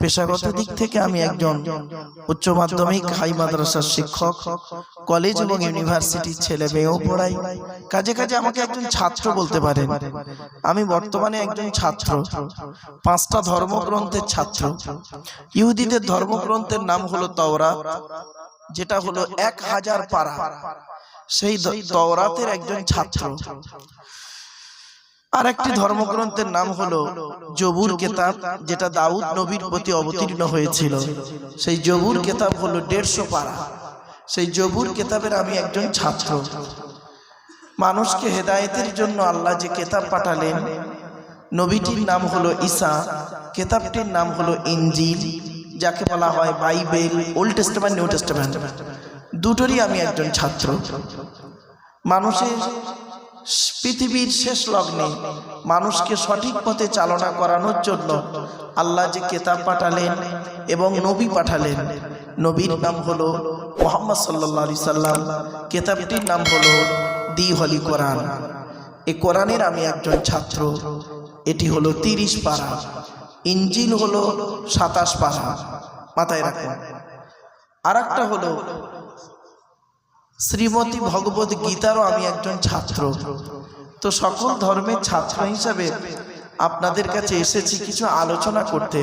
পেশাগত দিক থেকে আমি একজন উচ্চ মাধ্যমিক হাই মাদ্রাসার শিক্ষক কলেজ এবং ইউনিভার্সিটির ছেলে মেয়েও পড়াই কাজে কাজে আমাকে একজন ছাত্র বলতে পারেন। আমি বর্তমানে একজন ছাত্র পাঁচটা ধর্মগ্রন্থের ছাত্র। ইহুদিদের ধর্মগ্রন্থের নাম হলো তওরাত যেটা হলো এক হাজার পারা। সেই তওরাতের একজন ছাত্র। আর একটি ধর্মগ্রন্থের নাম হলো জবুর কেতাব যেটা দাউদ নবীর প্রতি অবতীর্ণ হয়েছিল। সেই জবুর কেতাব হলো দেড়শো পারা। সেই জবুর কেতাবের আমি একজন ছাত্র। মানুষকে হেদায়েতের জন্য আল্লাহ যে কেতাব পাঠালেন নবীটির নাম হলো ঈসা। কেতাবটির নাম হলো ইঞ্জিল যাকে বলা হয় Bible old testament new testament দুটোরই আমি একজন ছাত্র। মানুষের পৃথিবীর শেষ লগ্নে মানুষকে সঠিক পথে চালনা করানোর জন্য আল্লাহ যে কেতাব পাঠালেন এবং নবী পাঠালেন। নবীর নাম হলো মোহাম্মদ সাল্লাহ আলি সাল্লাম। কেতাবটির নাম হলো দি হলি কোরআন। এ কোরআনের আমি একজন ছাত্র। এটি হলো তিরিশ পারা। ইঞ্জিল হলো সাতাশ পারা। মাথায় রাখুন। আর একটা হলো শ্রীমতী ভগবত গীতারও আমি একজন ছাত্র। তো সকল ধর্মের ছাত্র হিসাবে আপনাদের কাছে এসেছি কিছু আলোচনা করতে।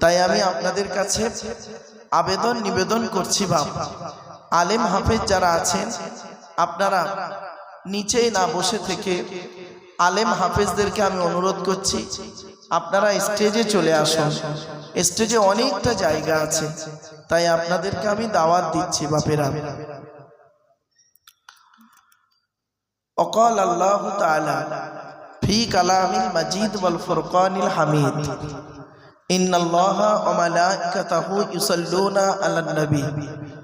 তাই আমি আপনাদের কাছে আবেদন, নিবেদন করছি বাপ। আলেম হাফেজ যারা আছেন, আপনারা নিচেই না বসে থেকে আলেম হাফেজদেরকে আমি অনুরোধ করছি, আপনারা স্টেজে চলে আসুন। স্টেজে অনেকটা জায়গা আছে, তাই আপনাদেরকে আমি দাওয়াত দিচ্ছি বাপেরা। وقال الله تعالى في كلام المجيد والفرقان الحميد. إن الله وملائكته يصلون على النبي.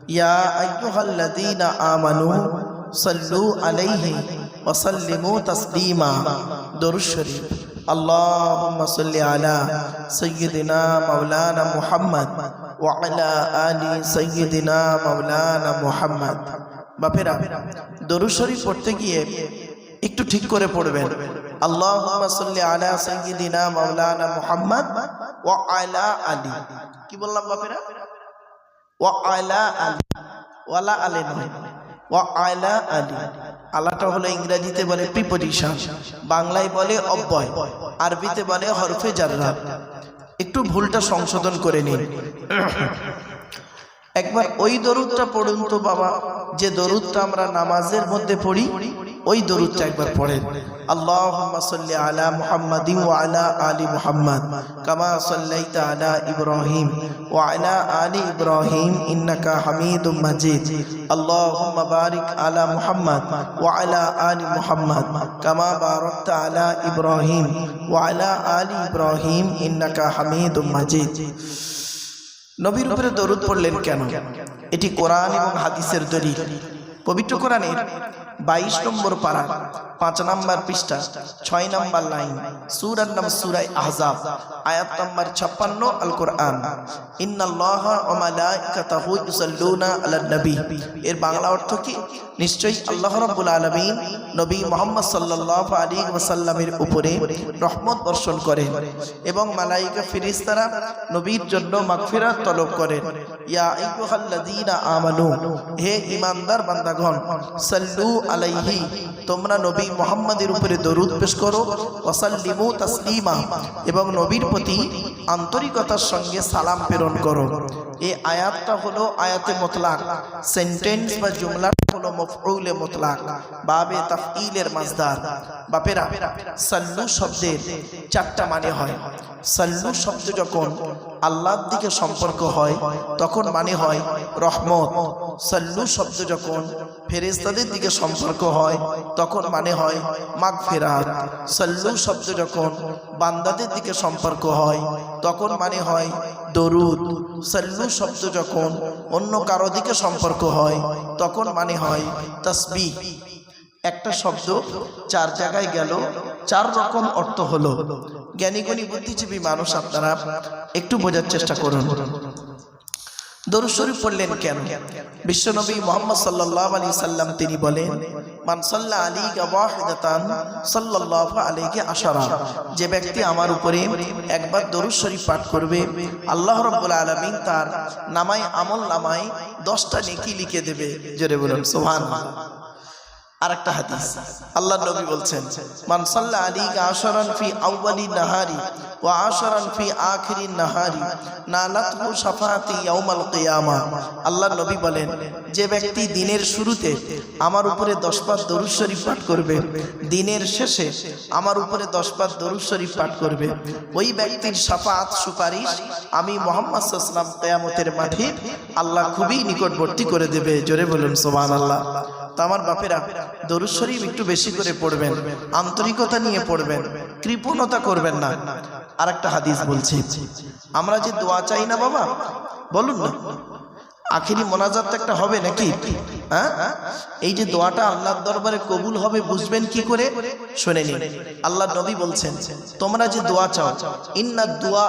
يا أيها الذين آمنوا صلوا عليه وسلموا تسليما. الشريف اللهم صل على سيدنا مولانا محمد وعلى آل سيدنا مولانا محمد. বাপেরা, দরুদ শরীফ পড়তে গিয়ে একটু ঠিক করে পড়বেন। আল্লাহুম্মা সাল্লি আলা সাইয়্যিদিনা মাওলানা মুহাম্মদ আলি কি বললাম বাপেরা? আলি ওয়ালা আলাটা হলো ইংরেজিতে বলে বাংলায় বলে আরবিতে বলে হরফে একটু ভুলটা সংশোধন করে নিন। একবার ওই দরুদটা পড়ুন তো বাবা। যে দরুদটা আমরা নামাজের মধ্যে পড়ি, ওই দরুদটা একবার পড়েন। আল্লাহুম্মা সাল্লি আলা মুহাম্মাদিন ওয়া আলা আলি মুহাম্মাদ, কামা সাল্লাইতা আলা ইব্রাহিম ওয়া আলা আলি ইব্রাহিম, ইন্নাকা হামিদুম মাজিদ। আল্লাহুম্মা বারিক আলা মুহাম্মাদ ওয়া আলা আলি মুহাম্মাদ, কামা বারাকতা আলা ইব্রাহিম ওয়া আলা আলি ইব্রাহিম, ইন্নাকা হামিদুম মাজিদ। নবীর উপরে দরুদ পড়লেন কেন? এটি কোরআন এবং হাদিসের দলিল। পবিত্র কোরআনের বাইশ নম্বর পারা পাঁচ নম্বর পৃষ্ঠা, ছয় নম্বর লাইন, সুরার নাম সুরাই আহজাব, আয়াত নম্বর ছাপ্পান্ন আল কোরআন নবী। এর বাংলা অর্থ কি? নিশ্চয়ই আল্লাহ রাব্বুল আলামিন নবী মুহাম্মদ সাল্লাল্লাহু আলাইহি ওয়াসাল্লামের উপরে রহমত বর্ষণ করেন এবং মালাইকা ফেরেশতারা নবীর জন্য মাগফিরাত তলব করেন। ইয়া আমানু, হে ঈমানদার বান্দাগণ, সাল্লু আলাইহি, তোমরা নবী মুহাম্মাদের উপরে দরুদ পেশ করো, ওয়াসাল্লিমু তাসলিমা, এবং নবীর প্রতি আন্তরিকতার সঙ্গে সালাম প্রেরণ করো। এই আয়াতটা হলো আয়াতে মুতলাক, সেন্টেন্স বা জুমলা হলো মফউলে মুতলাক, বাবে তাফঈলের মাজদার বাপেরা, সাল্লু শব্দের চারটা মানে হয়। সাল্লু শব্দ যখন আল্লাহর দিকে সম্পর্ক হয়, তখন মানে হয় রহমত। সাল্লু শব্দ যখন ফেরেস্তাদের দিকে সম্পর্ক হয়, তখন মানে হয় মাগফিরাত। সাল্লু শব্দ যখন বান্দাদের দিকে সম্পর্ক হয়, তখন মানে হয় দরুদ। সাল্লু শব্দ যখন অন্য কারও দিকে সম্পর্ক হয়, তখন মানে হয় তসবি একটা শব্দ চার জায়গায় গেল, চার রকম অর্থ হলো। জ্ঞানীগুণী বুদ্ধিজীবী মানুষ আপনারা একটু বোঝার চেষ্টা করুন। দরুদ শরীফ পড়লেন কেন? বিশ্বনবী মোহাম্মদ সাল্লাল্লাহু আলাইহি সাল্লাম তিনি বলেন, মান সাল্লা আলাইকা ওয়াহিদাতান সাল্লাল্লাহু আলাইহি আশারা। যে ব্যক্তি আমার উপরে একবার দরুদ শরীফ পাঠ করবে, আল্লাহ রাব্বুল আলামিন তার নামায় আমল নামায় 10টা নেকি লিখে দেবে। জোরে বলুন সুবহানাল্লাহ আরেকটা হাদিস। আল্লাহ নবী বলছেন, মান সাল্লা আলাইকা আশরান ফি আউয়ালি নাহারি ওয়া আশরান ফি আখিরি নাহারি নালাতহু শাফাআতি ইয়াউমাল কিয়ামা। আল্লাহ নবী বলেন, যে ব্যক্তি দিনের শুরুতে আমার উপরে 10 বার দরুদ শরীফ পাঠ করবে, দিনের শেষে আমার উপরে 10 বার দরুদ শরীফ পাঠ করবে। ওই ব্যক্তির শাফাআত সুপারিশ আমি মুহাম্মদ ওয়াসাল্লাম কিয়ামতের মাঠে আল্লাহ খুবই নিকটবর্তী করে দেবে। জোরে বলুন, সুবহানাল্লাহ। তা আমার বাপেরা, দরুদ শরীফ একটু বেশি করে পড়বেন, আন্তরিকতা নিয়ে পড়বেন, কৃপণতা করবেন না। আর একটা হাদিস বলছি, আমরা যে দোয়া চাই না বাবা, বলুন না। আখিরি মোনাজাত একটা হবে নাকি? হ্যাঁ? এই যে দোয়াটা আল্লাহর দরবারে কবুল হবে, বুঝবেন কি করে? শুনে নিন। আল্লাহ নবী বলছেন, তোমরা যে দোয়া চাও, ইন্না দোয়া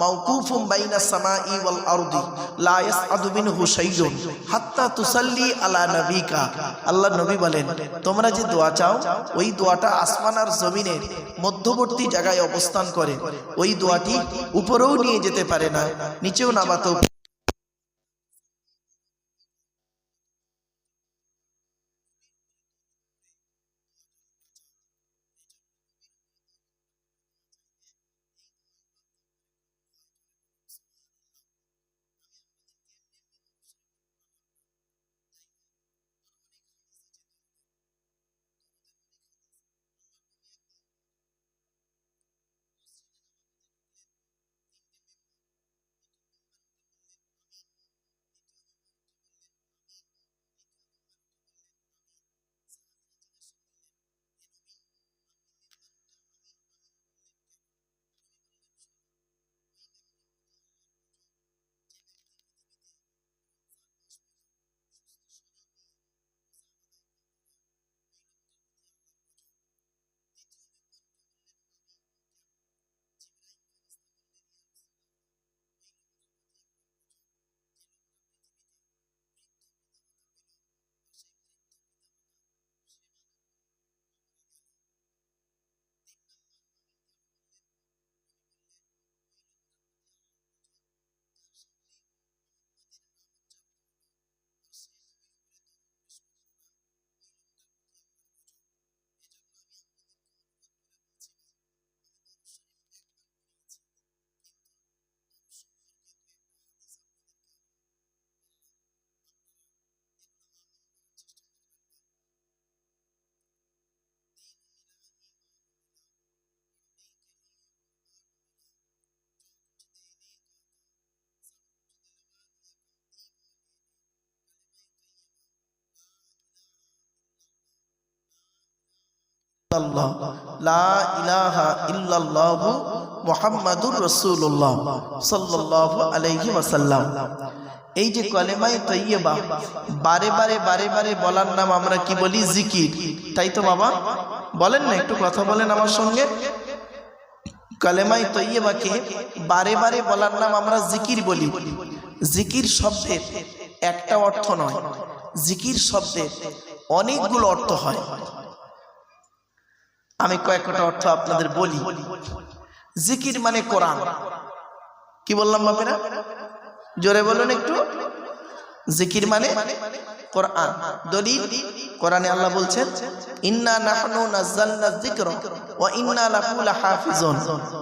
মাউকুফুম বাইনা সামাই ওয়াল আরদি, লা ইয়াসআদু মিনহু শাইউন, হাত্তা তুসাল্লি আলা নবিকা। আল্লাহ নবী বলেন, তোমরা যে দোয়া চাও, ওই দোয়াটা আসমান আর জমিনের মধ্যবর্তী জায়গায় অবস্থান করে। ওই দোয়াটি উপরেও নিয়ে যেতে পারে না, নিচেও নামাতেও আল্লাহ লা ইলাহা ইল্লাল্লাহ মুহাম্মাদুর রাসূলুল্লাহ সাল্লাল্লাহু আলাইহি ওয়াসাল্লাম। এই যে কলেমায়ে তৈয়বা বারে বারে বারে বারে বলার নাম আমরা কি বলি? জিকির। তাই তো বাবা? বলেন না, একটু কথা বলেন আমার সঙ্গে। কলেমাই তৈয়বাকে বারে বারে বলার নাম আমরা জিকির বলি। জিকির শব্দের একটা অর্থ নয়। জিকির শব্দের অনেকগুলো অর্থ হয়। আমি কয়েকটা অর্থ আপনাদের বলি। জিকির মানে কোরআন। কি বললাম বাপেরা? জোরে বলুন একটু। জিকির মানে কোরআন। দলিল, কোরআনে আল্লাহ বলছেন, ইন্না নাহনু নাযালনা যিকরা ওয়া ইন্না লাহু লাহাফিজুন।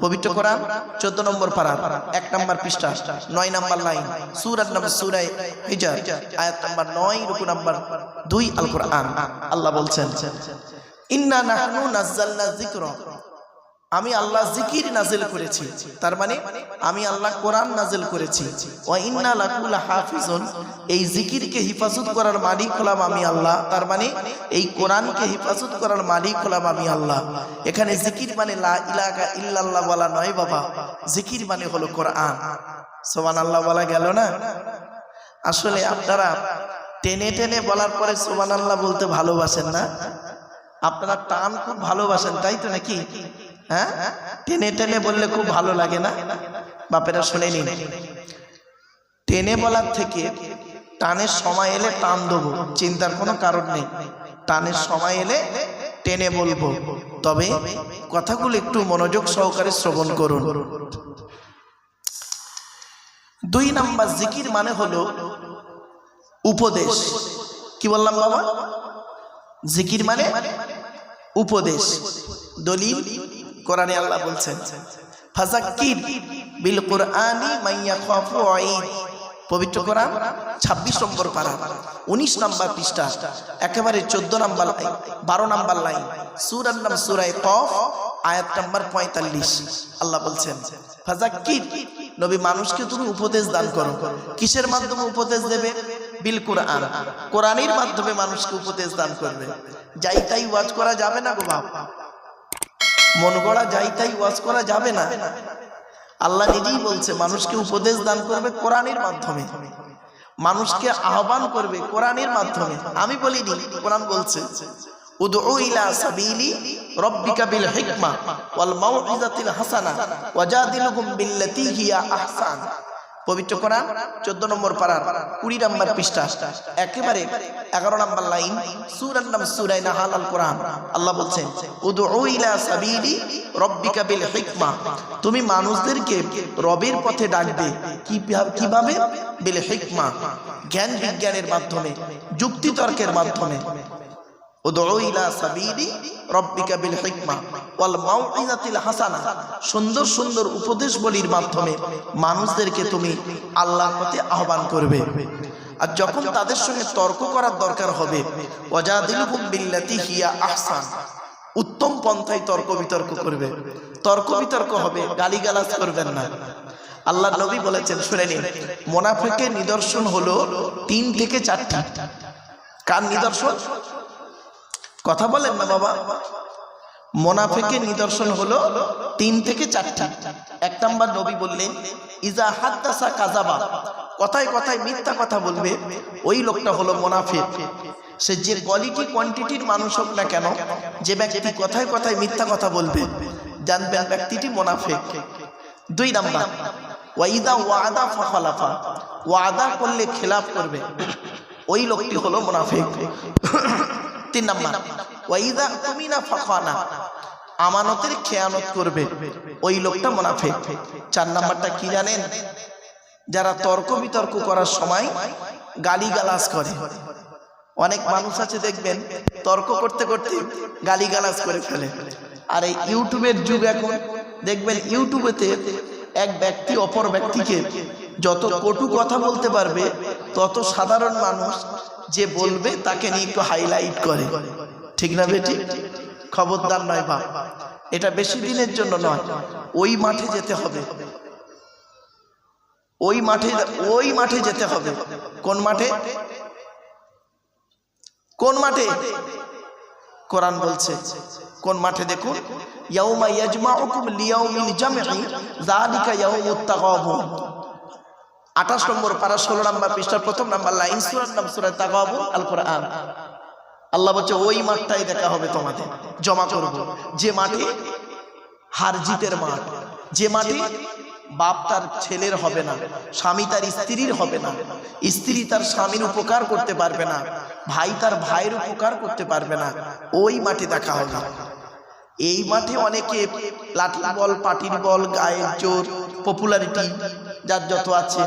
পবিত্র কোরআন 14 নম্বর পারা এক নম্বর পৃষ্ঠা 9 নম্বর লাইন সূরা নম্বর সূরা হিজর, আয়াত নম্বর 9 রুকু নম্বর 2 আল কোরআন আল্লাহ বলছেন ইন্না আমি আল্লাহ জিকির নাজিল করেছি। তার মানে আমি আল্লাহ কোরআন নাজিল করেছি। এই জিকিরকে হিফাজত করার মালিক হলাম আমি আল্লাহ। তার মানে এই কোরআনকে হিফাজত করার মালিক হলাম আমি আল্লাহ। এখানে জিকির মানে লা ইলাহা ইল্লাল্লাহ বলা নয় বাবা। জিকির মানে হলো কোরআন। সোমান আল্লাহ বলা গেল না? আসলে আপনারা টেনে টেনে বলার পরে সোমান আল্লাহ বলতে ভালোবাসেন না? আপনারা টান খুব ভালোবাসেন, তাই তো নাকি? হ্যাঁ? টেনে টেনে বললে খুব ভালো লাগে না? বাপেরা শুনে নিন। টেনে বলার থেকে টানের সময় এলে টান দেবো, চিন্তার কোনো কারণ নেই। টানের সময় এলে টেনে বলব। তবে কথাগুলো একটু মনোযোগ সহকারে শ্রবণ করুন। দুই নাম্বার জিকির মানে হলো উপদেশ। কি বললাম বাবা? জিকির মানে উপদেশ, দলিল কোরআনে আল্লাহ বলছেন মাইয়া পবিত্র নম্বর পারা, উনিশ নম্বর পৃষ্ঠা, একেবারে লাইন লাইন সুরায় পঁয়তাল্লিশ। বলছেন নবী মানুষকে তুমি উপদেশ দান করো। কিসের মাধ্যমে উপদেশ দেবে? বিল কোরআন। কোরআনের মাধ্যমে মানুষকে উপদেশ দান করবে। যাই তাই ওয়াজ করা যাবে না গো বাপ। মন গড়া যাই তাই ওয়াজ করা যাবে না। আল্লাহ নিজেই বলছে, মানুষকে উপদেশ দান করবে কোরআনের মাধ্যমে। মানুষকে আহ্বান করবে কোরআনের মাধ্যমে। আমি বলিনি, কোরআন বলছে সাবিলি রব্বিকা বিল হিকমা ওয়াল মাউইজাতিল হাসানা ওয়াজাদিলুহুম বিল্লাতি হিয়া আহসান। পবিত্র কোরআন চোদ্দ নম্বর পাড়ার কুড়ি নম্বর পৃষ্ঠা। একেবারে এগারো নম্বর লাইন, সুরার নাম সুরাই নাহাল আল কোরআন। আল্লাহ বলছেন তুমি মানুষদেরকে রবের পথে ডাকবে কীভাবে? বিল হিকমা। জ্ঞান বিজ্ঞানের মাধ্যমে, যুক্তি তর্কের মাধ্যমে। সুন্দর সুন্দর উপদেশ বলির মাধ্যমে মানুষদেরকে তুমি আল্লাহর পথে আহ্বান করবে। আর যখন তাদের সঙ্গে তর্ক করার দরকার হবে হিয়া আহসান। উত্তম পন্থায় তর্ক বিতর্ক করবে। তর্ক বিতর্ক হবে, গালিগালাজ করবেন না। আল্লাহ নবী বলেছেন, শুনে নিন, মোনাফেকের নিদর্শন হলো তিন থেকে চারটা। কার নিদর্শন? কথা বলেন না বাবা। মোনাফেকের নিদর্শন হলো তিন থেকে চারটি। এক নাম্বার নবী বললেন, ইজা হাদ্দাসা কাজাবা কথায় কথায় মিথ্যা কথা বলবে। ওই লোকটা হলো মোনাফেক। সে যে কোয়ালিটি কোয়ান্টিটির মানুষ হোক না কেন, যে ব্যক্তি কথায় কথায় মিথ্যা কথা বলবে জানবেন ব্যক্তিটি মোনাফেক। দুই নাম্বার, ওয়াইদা ওয়াদা ফাফালাফা ওয়াদা করলে খেলাফ করবে। ওই লোকটি হলো মোনাফেক। তিন নাম্বার। ওয়াইদা তুমি না ফাখানা। আমানতের খেয়ানত করবে। ওই লোকটা মোনাফেক। চার নাম্বারটা কি জানেন? যারা তর্ক বিতর্ক করার সময় গালি গালাজ করে। অনেক মানুষ আছে দেখবেন, তর্ক করতে করতে গালি গালাজ করে ফেলে। আর এই ইউটিউবের যুগ এখন। দেখবেন ইউটিউবেতে এক ব্যক্তি অপর ব্যক্তিকে যত কটু কথা বলতে পারবে, তত সাধারণ মানুষ যে বলবে তাকে নিয়ে একটু হাইলাইট করে। ঠিক না বেটি? খবরদার নয় বাপ। এটা বেশি দিনের জন্য নয়। ওই মাঠে যেতে হবে। ওই মাঠে ওই মাঠে যেতে হবে। কোন মাঠে? কোন মাঠে? কোরআন বলছে, কোন মাঠে দেখুন? ইয়াউমা ইয়াজমাউকুম লিয়াউমিল জামঈ, যালিকা ইয়াউমুত তাগাবুন 28 নম্বর পারা 16 নম্বর পৃষ্ঠার প্রথম নাম্বার লাইন, সূরার নাম সূরা তাগাবুন আল কোরআন আল্লাহ বলছে, ওই মাঠটাই দেখা হবে তোমাদের, জমা করব। যে মাঠে হার জিতের মাঠ, যে মাঠে বাপ তার ছেলের হবে না, স্বামী তার স্ত্রীর হবে না, স্ত্রী তার স্বামীর উপকার করতে পারবে না, ভাই তার ভাইয়ের উপকার করতে পারবে না, ওই মাঠে দেখা হবে। এই মাঠে অনেকে লাঠি বল, পাটির বল, গায়ের জোর পপুলারিটি যার যত আছে,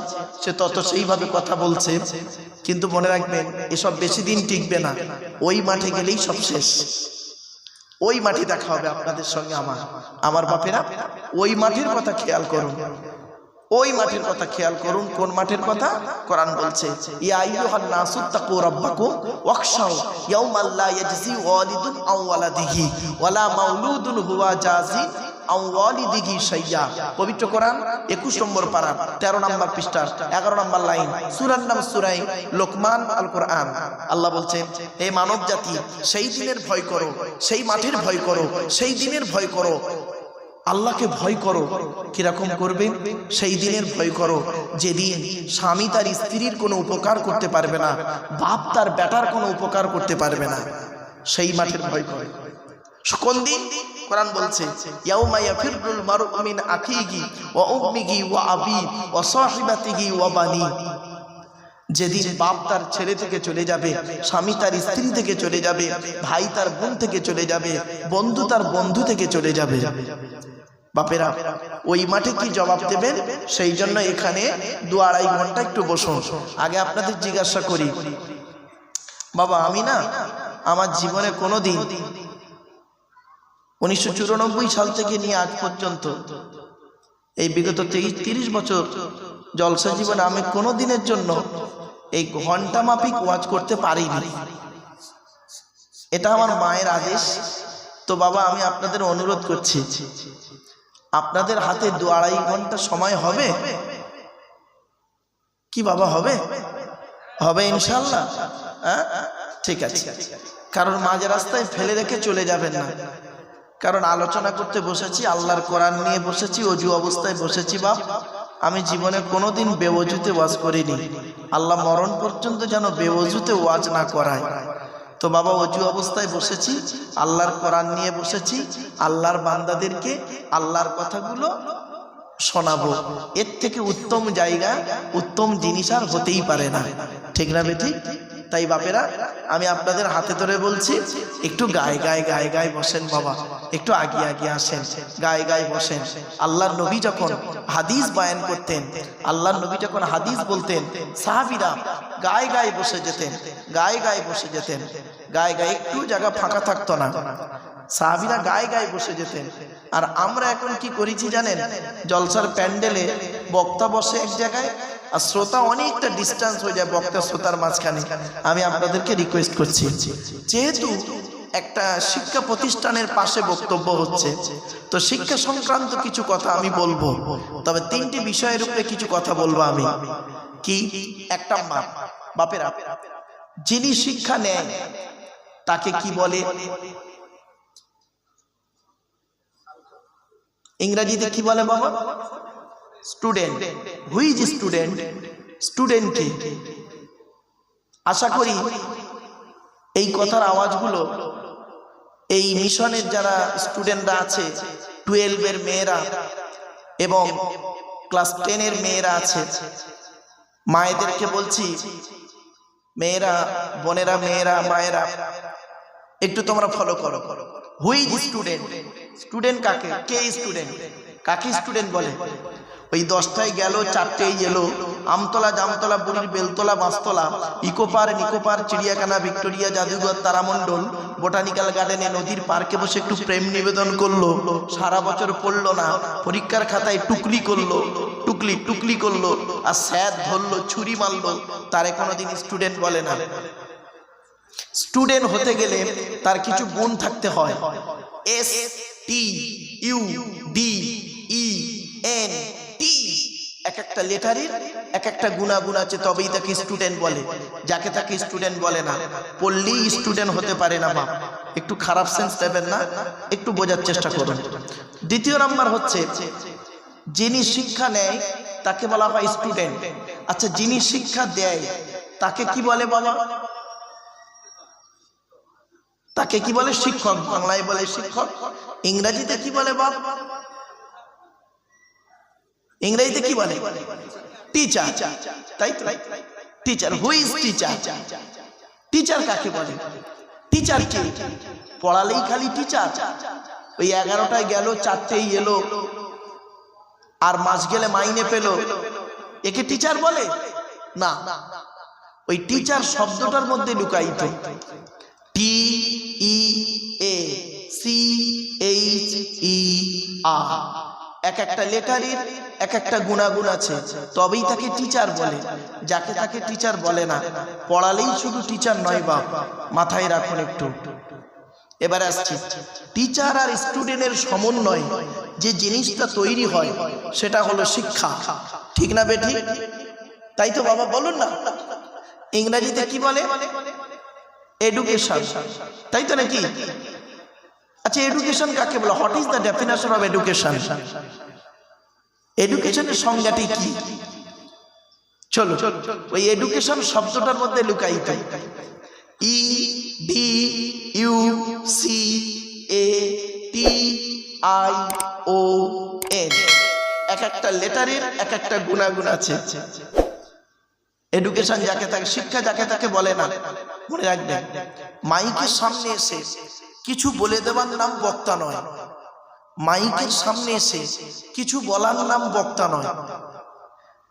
সে তত সেইভাবে কথা বলছে। কিন্তু মনে রাখবেন, এসব বেশি দিন টিকবে না। ওই মাঠে গেলেই সব শেষ। ওই মাঠে দেখা হবে আপনাদের সঙ্গে আমার। আমার বাপেরা, ওই মাঠের কথা খেয়াল করুন। ওই মাঠের কথা খেয়াল করুন, কোন মাঠের কথা? কোরআন বলছে পবিত্র 21 নম্বর 13 নম্বর পৃষ্ঠা 11 নম্বর লাইন নাম সূরায়ে লোকমান আল আল্লাহ বলছেন মানব জাতি সেই দিনের ভয় করো, সেই মাঠের ভয় করো, সেই দিনের ভয় করো। আল্লাহকে ভয় করো। কীরকম করবে? সেই দিনের ভয় করো, যেদিন স্বামী তার স্ত্রীর কোনো উপকার করতে পারবে না, বাপ তার বেটার কোনো উপকার করতে পারবে না, সেই মাঠের ভয় করে। কোন দিন? কোরআন বলছে, ইয়াউমা ইয়াফিরুল মারউ মিন আখিহি ওয়া উম্মিহি ওয়া আবি ওয়া সাহিবাতিহি ওয়া বানি যেদিন বাপ তার ছেলে থেকে চলে যাবে, স্বামী তার স্ত্রী থেকে চলে যাবে, ভাই তার বোন থেকে চলে যাবে, বন্ধু তার বন্ধু থেকে চলে যাবে। বাপেরা, ওই মাঠে কি জবাব দেবেন? সেই জন্য এখানে দু আড়াই ঘণ্টা একটু বসুন। আগে আপনাদের জিজ্ঞাসা করি, বাবা, আমি না, আমার জীবনে কোনো দিন উনিশশো চুরানব্বই সাল থেকে নিয়ে আজ পর্যন্ত, এই বিগত তেইশ, তিরিশ বছর জলসা জীবনে আমি কোনো দিনের জন্য এই ঘণ্টা মাফিক ওয়াজ করতে পারিনি। এটা আমার মায়ের আদেশ। তো বাবা, আমি আপনাদের অনুরোধ করছি আপনাদের হাতে দু আড়াই ঘণ্টা সময় হবে? কি বাবা, হবে? হবে ইনশাল্লাহ হ্যাঁ? ঠিক আছে। কারণ মাঝে রাস্তায় ফেলে রেখে চলে যাবেন না। কারণ আলোচনা করতে বসেছি, আল্লাহর কোরআন নিয়ে বসেছি, অজু অবস্থায় বসেছি বাপ। আমি জীবনে কোনোদিন বেবজুতে ওয়াজ করিনি। আল্লাহ মরণ পর্যন্ত যেন বেবজুতে ওয়াজ না করায়। তো বাবা, অজু অবস্থায় বসেছি, আল্লাহর কোরআন নিয়ে বসেছি, আল্লাহর বান্দাদেরকে আল্লাহর কথাগুলো শোনাবো। এর থেকে উত্তম জায়গা, উত্তম জিনিস আর হতেই পারে না। ঠিক না বেটি? তাই বাপেরা, আমি আপনাদের হাতে ধরে বলছি, একটু গায়ে গায়ে গায়ে গায়ে বসেন বাবা, একটু আগিয়ে আগিয়ে আসেন, গায়ে গায়ে বসেন। আল্লাহর নবী যখন হাদিস বায়ান করতেন, আল্লাহর নবী যখন হাদিস বলতেন, সাহাবিরা গায়ে গায়ে বসে যেতেন, গায়ে গায়ে বসে যেতেন, গায়ে গায়ে একটু জায়গা ফাঁকা থাকতো না। সাহাবিরা গায়ে গায়ে বসে যেতেন। আর আমরা এখন কি করেছি জানেন? জলসার প্যান্ডেলে বক্তা বসে এক জায়গায় আর শ্রোতা অনেকটা ডিস্টেন্স হয়ে যায় বক্তা শ্রোতার মাঝখানে। আমি আপনাদেরকে রিকোয়েস্ট করছি। যেহেতু একটা শিক্ষা প্রতিষ্ঠানের পাশে বক্তব্য হচ্ছে, তো শিক্ষা সংক্রান্ত কিছু কথা আমি বলব। তবে তিনটি বিষয়ের উপরে কিছু কথা বলব আমি। কি? একটা মা, বাপেরা যিনি শিক্ষা নেয়, তাকে কি বলে? ইংরেজিতে কি বলে বাবা? স্টুডেন্ট হুইজ স্টুডেন্ট স্টুডেন্টকে আশা করি এই কথার আওয়াজগুলো, এই মিশনের যারা স্টুডেন্টরা আছে টুয়েলভের মেয়েরা এবং ক্লাস টেনের মেয়েরা আছে, মায়েদেরকে বলছি, মেয়েরা, বোনেরা, মেয়েরা, মায়েরা, একটু তোমরা ফলো করো। হুইজ স্টুডেন্ট স্টুডেন্ট কাকে? কে স্টুডেন্ট কাকে স্টুডেন্ট বলে? ওই দশটায় গেল চারটেই এলো আমতলা জামতলা, বুড়ির বেলতলা, বাঁশতলা, ইকোপার, নিকোপার, চিড়িয়াখানা, ভিক্টোরিয়া, জাদুঘর, তারামণ্ডল, বোটানিক্যাল গার্ডেনে নদীর পার্কে বসে একটু প্রেম নিবেদন করল। সারা বছর পড়ল না, পরীক্ষার খাতায় টুকলি করল, টুকলি টুকলি করল, আর স্যার ধরলো, ছুরি মারলো, তারে কোনোদিন স্টুডেন্ট বলে না। স্টুডেন্ট হতে গেলে তার কিছু গুণ থাকতে হয়। S T U D E N T এক একটা লেটারের এক একটা গুণাগুণ আছে, তবেই তাকে স্টুডেন্ট বলে। যাকে তাকে স্টুডেন্ট বলে না, পড়লেই স্টুডেন্ট হতে পারে না বাপ। একটু খারাপ সেন্স দেবেন না, একটু বোঝার চেষ্টা করুন। দ্বিতীয় নাম্বার হচ্ছে, যিনি শিক্ষা নেয়, তাকে বলা হয় স্টুডেন্ট আচ্ছা যিনি শিক্ষা দেয়, তাকে কি বলে বাবা? তাকে কি বলে শিক্ষক? বাংলায় বলে শিক্ষক। ইংরেজিতে কি বলে বাপ? ইংরেজিতে কি বলে? টিচার তাই তো? Teacher who is teacher teacher কাকে বলে? টিচার কে? পড়ালেই খালি টিচার ওই এগারোটায় গেল চারটেই এলো। আর মাস গেলে মাইনে পেল। একে টিচার বলে? না। ওই টিচার শব্দটার মধ্যে লুকায়িত। টি ই এ সি এইচ ই আ এক একটা লেটারের এক একটা গুণাগুণ আছে, তবেই তাকে টিচার বলে। যাকে তাকে টিচার বলে না, পড়ালেই শুধু টিচার নয় বাপ, মাথায় রাখুন একটু। এবার আসছি। টিচার আর স্টুডেন্টের সমন্বয়, যে জিনিসটা তৈরি হয়, সেটা হলো শিক্ষা। ঠিক না বেঠি? তাই তো বাবা, বলুন না। ইংরেজিতে কি বলে? এডুকেশন তাই তো নাকি? আচ্ছা এডুকেশন কাকে বলে? What is the definition of education এডুকেশনের সংজ্ঞাটি কি? চলো, ওই এডুকেশন শব্দটার মধ্যে লুকাইতে E D U C A T I O N এক একটা লেটারের এক একটা গুণাগুণ আছে। এডুকেশন যাকে তাকে, শিক্ষা যাকে তাকে বলে না। মনে রাখবেন মাইকের সামনে এসে কিছু বলে দেওয়ার নাম বক্তা নয়। মাইকের সামনে এসে কিছু বলার নাম বক্তা নয়।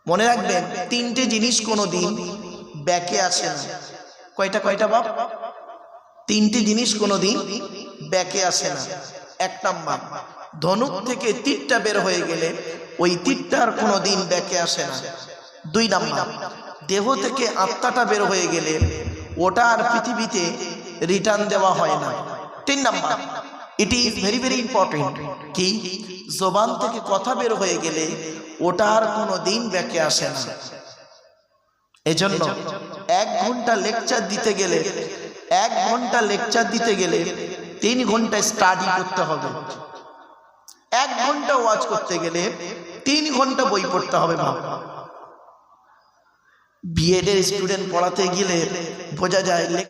মনে রাখবেন, তিনটে জিনিস কোনো দিন ব্যাকে আসে না। কয়টা কয়টা বাপ? তিনটি জিনিস কোনো দিন ব্যাকে আসে না। এক নাম্বার, ধনুক থেকে তীরটা বের হয়ে গেলে ওই তীরটার কোনো দিন ব্যাকে আসে না। দুই নাম্বার, দেহ থেকে আত্মাটা বের হয়ে গেলে ওটা আর পৃথিবীতে রিটার্ন দেওয়া হয় না। তিন number it is very very important কি? জবান থেকে কথা বের হয়ে গেলে ওটা আর কোনো দিন ব্যাকে আসে না। এজন্য এক ঘণ্টা লেকচার দিতে গেলে, এক ঘণ্টা লেকচার দিতে গেলে তিন ঘণ্টা স্টাডি করতে হবে। এক ঘণ্টা ওয়াচ করতে গেলে তিন ঘণ্টা বই পড়তে হবে ভাব। বিএড এর স্টুডেন্ট পড়াতে গেলে বোঝা যায়